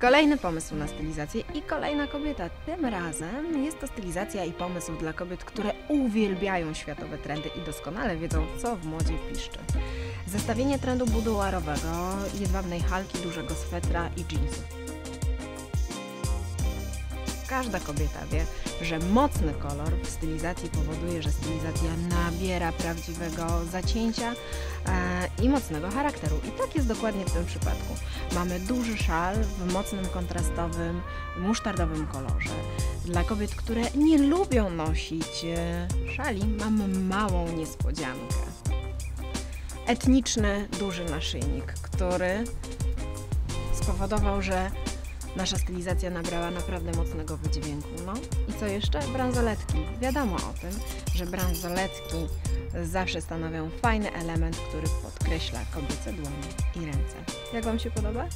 Kolejny pomysł na stylizację i kolejna kobieta. Tym razem jest to stylizacja i pomysł dla kobiet, które uwielbiają światowe trendy i doskonale wiedzą, co w modzie piszczy. Zestawienie trendu buduarowego, jedwabnej halki, dużego swetra i jeansów. Każda kobieta wie, że mocny kolor w stylizacji powoduje, że stylizacja nabiera prawdziwego zacięcia e, i mocnego charakteru. I tak jest dokładnie w tym przypadku. Mamy duży szal w mocnym, kontrastowym, musztardowym kolorze. Dla kobiet, które nie lubią nosić e, szali, mamy małą niespodziankę. Etniczny, duży naszyjnik, który spowodował, że nasza stylizacja nabrała naprawdę mocnego wydźwięku. No i co jeszcze? Bransoletki. Wiadomo o tym, że bransoletki zawsze stanowią fajny element, który podkreśla kobiece dłonie i ręce. Jak Wam się podoba?